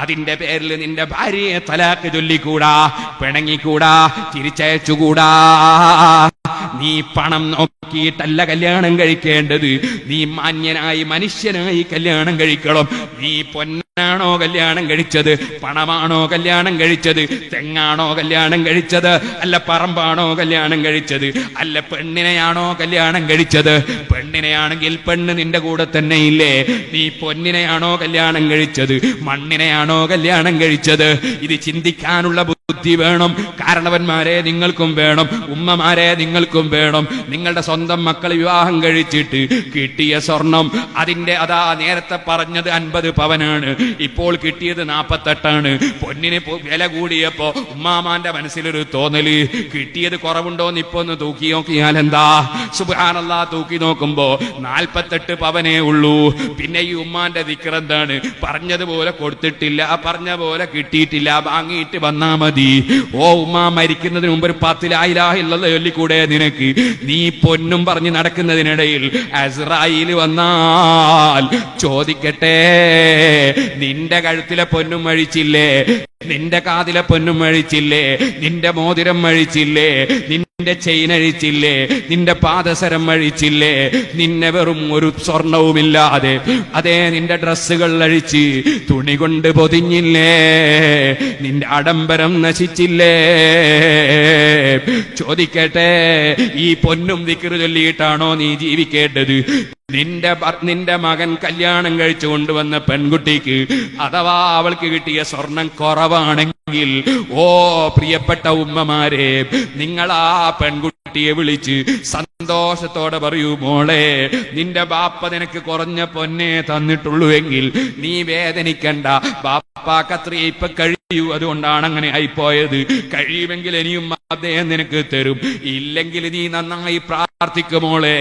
അതിന്റെ പേരിൽ നിന്റെ ഭാര്യയെ തലാക്ക് ചൊല്ലിക്കൂടാ പിണങ്ങിക്കൂടാ തിരിച്ചയച്ചുകൂടാ. നീ പണം നോക്കിയിട്ടല്ല കല്യാണം കഴിക്കേണ്ടത്. നീ മാന്യനായി മനുഷ്യനായി കല്യാണം കഴിക്കണം. നീ പൊന്നാണോ കല്യാണം കഴിച്ചത്? പണമാണോ കല്യാണം കഴിച്ചത്? തെങ്ങാണോ കല്യാണം കഴിച്ചത്? അല്ല പറമ്പാണോ കല്യാണം കഴിച്ചത്? അല്ല പെണ്ണിനെയാണോ കല്യാണം കഴിച്ചത്? പെണ്ണിനെയാണെങ്കിൽ പെണ്ണ് നിന്റെ കൂടെ തന്നെ ഇല്ലേ? നീ പൊന്നിനെയാണോ കല്യാണം കഴിച്ചത്? മണ്ണിനെയാണോ കല്യാണം കഴിച്ചത്? ഇത് ചിന്തിക്കാനുള്ള ബുദ്ധി വേണം കാരണവന്മാരെ നിങ്ങൾക്കും വേണം ഉമ്മമാരെ നിങ്ങൾക്കും വേണം. നിങ്ങളുടെ സ്വന്തം മക്കൾ വിവാഹം കഴിച്ചിട്ട് കിട്ടിയ സ്വർണം അതിന്റെ അതാ നേരത്തെ പറഞ്ഞത് അൻപത് പവനാണ്. ഇപ്പോൾ കിട്ടിയത് നാപ്പത്തെട്ടാണ്. പൊന്നിന് വില കൂടിയപ്പോ ഉമ്മാമാന്റെ മനസ്സിലൊരു തോന്നൽ. കിട്ടിയത് കുറവുണ്ടോന്ന് ഇപ്പൊ ഒന്ന് തൂക്കി നോക്കിയാൽ എന്താ? സുബാനല്ല തൂക്കി നോക്കുമ്പോ നാൽപ്പത്തെട്ട് പവനേ ഉള്ളൂ. പിന്നെ ഈ ഉമ്മാന്റെ ദിക്ർ എന്താണ്? പറഞ്ഞതുപോലെ കൊടുത്തിട്ടില്ല പറഞ്ഞ പോലെ കിട്ടിയിട്ടില്ല വാങ്ങിയിട്ട് വന്നാ മതി. ഓ ഉമ്മ മരിക്കുന്നതിന് മുമ്പ് ഒരു പത്തിലായില്ലാഹില്ല ചൊല്ലിക്കൂടെ നിനക്ക്. നീ പൊന്നും പറഞ്ഞ് നടക്കുന്നതിനിടയിൽ അസ്രായിൽ വന്നാൽ ചോദിക്കട്ടെ. നിന്റെ കഴുത്തിലെ പൊന്നും അഴിച്ചില്ലേ? നിന്റെ കാതിലെ പൊന്നും മഴിച്ചില്ലേ നിന്റെ മോതിരം മഴിച്ചില്ലേ നിന്റെ ചെയിൻ അഴിച്ചില്ലേ? നിന്റെ പാദസരം അഴിച്ചില്ലേ? നിന്നെ വെറും ഒരു സ്വർണവുമില്ലാതെ. അതേ നിന്റെ ഡ്രസ്സുകൾ അഴിച്ച് തുണി കൊണ്ട് പൊതിഞ്ഞില്ലേ? നിന്റെ ആഡംബരം നശിച്ചില്ലേ? ചോദിക്കട്ടെ ഈ പൊന്നും വിക്റ് ചൊല്ലിയിട്ടാണോ നീ ജീവിക്കേണ്ടത്? നിന്റെ നിന്റെ മകൻ കല്യാണം കഴിച്ചു കൊണ്ടുവന്ന പെൺകുട്ടിക്ക് അഥവാ അവൾക്ക് കിട്ടിയ സ്വർണം കുറവാണെങ്കിൽ ഓ പ്രിയപ്പെട്ട ഉമ്മമാരെ നിങ്ങൾ ആ പെൺകുട്ടിയെ വിളിച്ച് സന്തോഷത്തോടെ പറയൂ മോളെ നിന്റെ ബാപ്പ നിനക്ക് കുറഞ്ഞ പൊന്നെ തന്നിട്ടുള്ളൂ എങ്കിൽ നീ വേദനിക്കണ്ട. ബാപ്പാക്കത്രി ഇപ്പൊ കഴിയൂ അതുകൊണ്ടാണ് അങ്ങനെ ആയിപ്പോയത്. കഴിയുമെങ്കിൽ ഇനിയും അദ്ദേഹം നിനക്ക് തരും. ഇല്ലെങ്കിൽ നീ നന്നായി പ്രാർത്ഥിക്കുമോളെ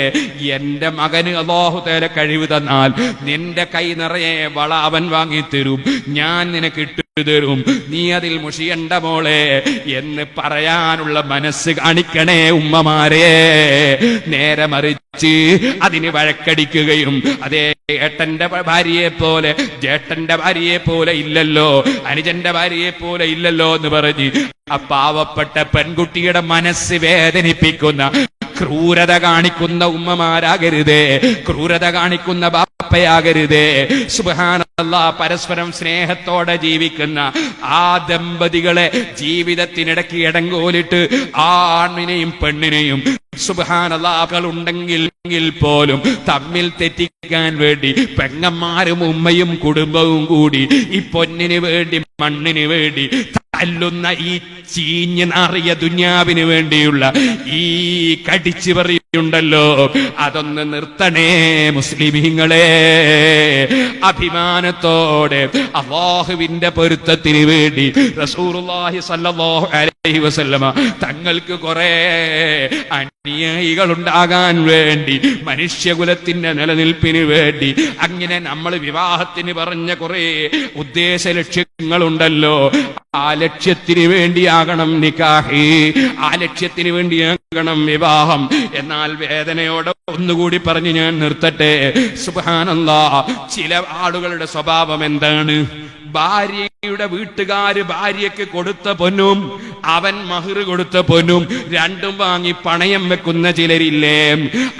എന്റെ മകന് അള്ളാഹു തേല കഴിവ് തന്നാൽ നിന്റെ കൈ നിറയെ വള അവൻ വാങ്ങി തരും ഞാൻ നിനക്ക് ഇട്ടു തരും നീ അതിൽ മുഷിയണ്ട മോളെ. എന്ന് പറയാനുള്ള മനസ്സ് കാണിക്കണേ ഉമ്മമാരെ. നേരെ മറിച്ച് അതിന് വഴക്കടിക്കുകയും അതേ ഏട്ടന്റെ ഭാര്യയെ പോലെ ജേട്ടന്റെ ഭാര്യയെ പോലെ ഇല്ലല്ലോ അനുജന്റെ ഭാര്യയെ പോലെ ഇല്ലല്ലോ എന്ന് പറഞ്ഞ് ആ പാവപ്പെട്ട പെൺകുട്ടിയുടെ മനസ്സ് വേദനിപ്പിക്കുന്ന ക്രൂരത കാണിക്കുന്ന ഉമ്മമാരാകരുതേ. ക്രൂരത കാണിക്കുന്ന ബാപ്പയാകരുതേ. സുബാനല്ല പരസ്പരം സ്നേഹത്തോടെ ജീവിക്കുന്ന ആ ദമ്പതികളെ ജീവിതത്തിനിടയ്ക്ക് ഇടങ്കോലിട്ട് ആ ആണിനെയും പെണ്ണിനെയും സുബാനല്ലാക്കൾ ഉണ്ടെങ്കിൽ പോലും തമ്മിൽ തെറ്റിക്കാൻ വേണ്ടി പെങ്ങന്മാരും ഉമ്മയും കുടുംബവും കൂടി ഈ പൊന്നിന് വേണ്ടി മണ്ണിന് വേണ്ടി തല്ലുന്ന ഈ ചീഞ്ഞ് നാറിയ ദുന്യാവിന് വേണ്ടിയുള്ള ഈ കടിച്ചു പറയുണ്ടല്ലോ അതൊന്ന് നിർത്തണേ മുസ്ലിമീങ്ങളെ. അഭിമാനത്തോടെ അള്ളാഹുവിന്റെ പൊരുത്തത്തിന് വേണ്ടി റസൂർഹി അലൈഹി വസല്ലമ തങ്ങൾക്ക് കുറെ അനുയായികൾ ഉണ്ടാകാൻ വേണ്ടി മനുഷ്യകുലത്തിന്റെ നിലനിൽപ്പിന് വേണ്ടി അങ്ങനെ നമ്മൾ വിവാഹത്തിന് പറഞ്ഞ കുറെ ഉദ്ദേശ ലക്ഷ്യങ്ങളുണ്ടല്ലോ. ആ ലക്ഷ്യത്തിന് വേണ്ടിയാകണം നിക്കാഹി. ആ ലക്ഷ്യത്തിന് വേണ്ടിയാകണം വിവാഹം. എന്നാൽ വേദനയോടെ ഒന്നുകൂടി പറഞ്ഞു ഞാൻ നിർത്തട്ടെ. സുബാനല്ലാ ചില ആളുകളുടെ സ്വഭാവം എന്താണ്? ഭാര്യയുടെ വീട്ടുകാര് ഭാര്യയ്ക്ക് കൊടുത്ത പൊന്നും അവൻ മഹിർ കൊടുത്ത പൊന്നും രണ്ടും വാങ്ങി പണയം വെക്കുന്ന ചിലരില്ലേ?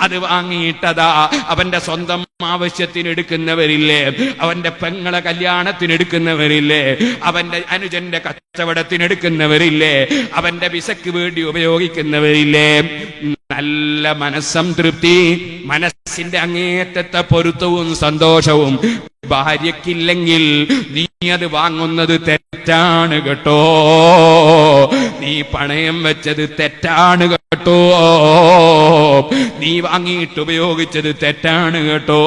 അത് വാങ്ങിയിട്ടതാ അവന്റെ സ്വന്തം ആവശ്യത്തിന് എടുക്കുന്നവരില്ലേ അവന്റെ പെങ്ങളെ കല്യാണത്തിന് എടുക്കുന്നവരില്ലേ അവന്റെ അനുജന്റെ കച്ചവടത്തിന് എടുക്കുന്നവരില്ലേ അവന്റെ വിസക്ക് വേണ്ടി ഉപയോഗിക്കുന്നവരില്ലേ? നല്ല മനസ്സംതൃപ്തി മനസ്സിന്റെ അങ്ങേറ്റത്തെ പൊരുത്തവും സന്തോഷവും ഭാര്യക്കില്ലെങ്കിൽ നീ അത് വാങ്ങുന്നത് തെറ്റാണ് കേട്ടോ. നീ പണയം വെച്ചത് തെറ്റാണ് കേട്ടോ. നീ വാങ്ങിയിട്ട് ഉപയോഗിച്ചത് തെറ്റാണ് കേട്ടോ.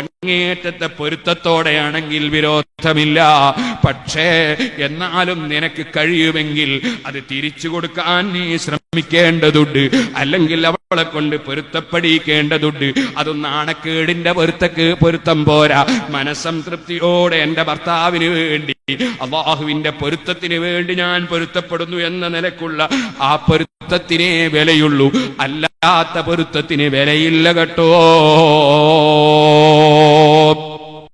അങ്ങേറ്റത്തെ പൊരുത്തത്തോടെയാണെങ്കിൽ വിരോധമില്ല. പക്ഷേ എന്നാലും നിനക്ക് കഴിയുമെങ്കിൽ അത് തിരിച്ചു കൊടുക്കാൻ നീ ശ്രമിക്കേണ്ടതുണ്ട് അല്ലെങ്കിൽ അവളെ കൊണ്ട് പൊരുത്തപ്പെടിക്കേണ്ടതുണ്ട്. അത് നാണക്കേടിന്റെ പൊരുത്തക്ക് പൊരുത്തം പോരാ. മനസ്സംതൃപ്തിയോടെ എന്റെ ഭർത്താവിന് വേണ്ടി അള്ളാഹുവിന്റെ പൊരുത്തത്തിന് വേണ്ടി ഞാൻ പൊരുത്തപ്പെടുന്നു എന്ന നിലക്കുള്ള ആ പൊരുത്തത്തിനേ വിലയുള്ളൂ. അല്ലാത്ത പൊരുത്തത്തിന് വിലയില്ല കേട്ടോ.